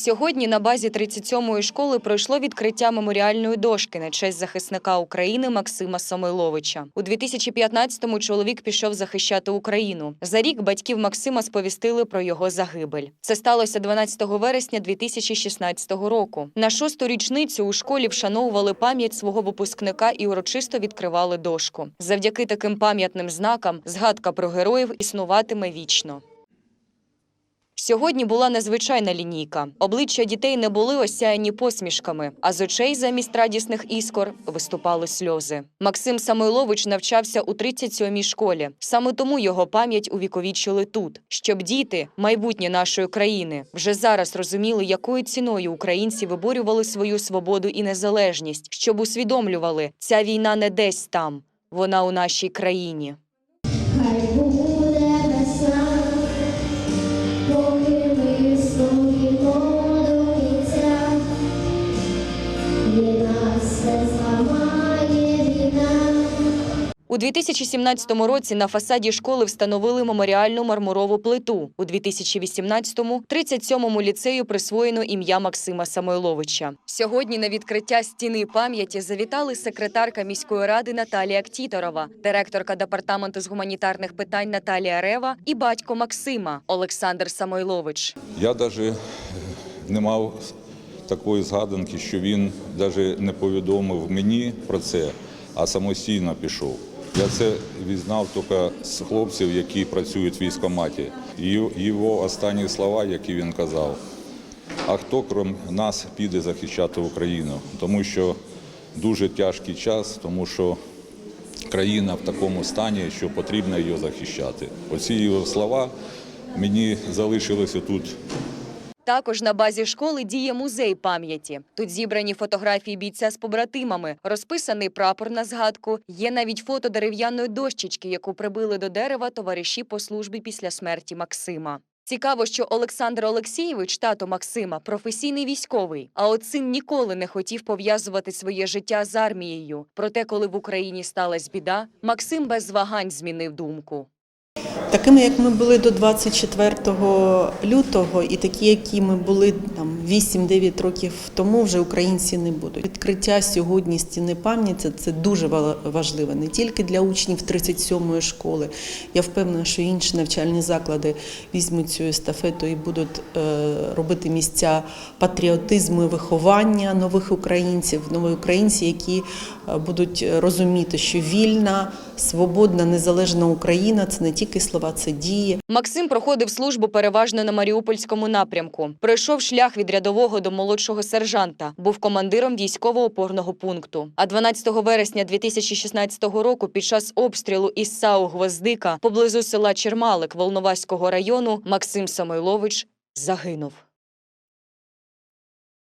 Сьогодні на базі 37-ї школи пройшло відкриття меморіальної дошки на честь захисника України Максима Самойловича. У 2015-му чоловік пішов захищати Україну. За рік батьків Максима сповістили про його загибель. Це сталося 12 вересня 2016 року. На шосту річницю у школі вшановували пам'ять свого випускника і урочисто відкривали дошку. Завдяки таким пам'ятним знакам згадка про героїв існуватиме вічно. Сьогодні була незвичайна лінійка. Обличчя дітей не були осяяні посмішками, а з очей замість радісних іскор виступали сльози. Максим Самойлович навчався у 37-й школі. Саме тому його пам'ять увіковічили тут, щоб діти, майбутнє нашої країни, вже зараз розуміли, якою ціною українці виборювали свою свободу і незалежність, щоб усвідомлювали, ця війна не десь там, вона у нашій країні. У 2017 році на фасаді школи встановили меморіальну мармурову плиту. У 2018-му 37-му ліцею присвоєно ім'я Максима Самойловича. Сьогодні на відкриття стіни пам'яті завітали секретарка міської ради Наталія Ктіторова, директорка департаменту з гуманітарних питань Наталія Рева і батько Максима Олександр Самойлович. Я навіть не мав такої згаданки, що він навіть не повідомив мені про це, а самостійно пішов. Я це візнав тільки з хлопців, які працюють в військкоматі. І Його останні слова, які він казав. А хто, крім нас, піде захищати Україну? Тому що дуже тяжкий час, тому що країна в такому стані, що потрібно її захищати. Оці його слова мені залишилися тут Також на базі школи діє музей пам'яті. Тут зібрані фотографії бійця з побратимами, розписаний прапор на згадку. Є навіть фото дерев'яної дощечки, яку прибили до дерева товариші по службі після смерті Максима. Цікаво, що Олександр Олексійович, тато Максима, професійний військовий. А от син ніколи не хотів пов'язувати своє життя з армією. Проте, коли в Україні сталася біда, Максим без вагань змінив думку. Такими, як ми були до 24 лютого, і такі, які ми були там 8-9 років тому, вже українці не будуть. Відкриття сьогодні стіни пам'яті це дуже ва- важливо не тільки для учнів 37-ї школи. Я впевнена, що інші навчальні заклади візьмуть цю естафету і будуть е, робити місця патріотизму і виховання нових українців, нові українці, які е, будуть розуміти, що вільна, свободна, незалежна Україна це не тільки слова, це дії. Максим проходив службу переважно на Маріупольському напрямку. Пройшов шлях від рядового до молодшого сержанта, був командиром військово-опорного пункту. А 12 вересня 2016 року під час обстрілу із САУ Гвоздика поблизу села Чермалик Волноваського району Максим Самойлович загинув.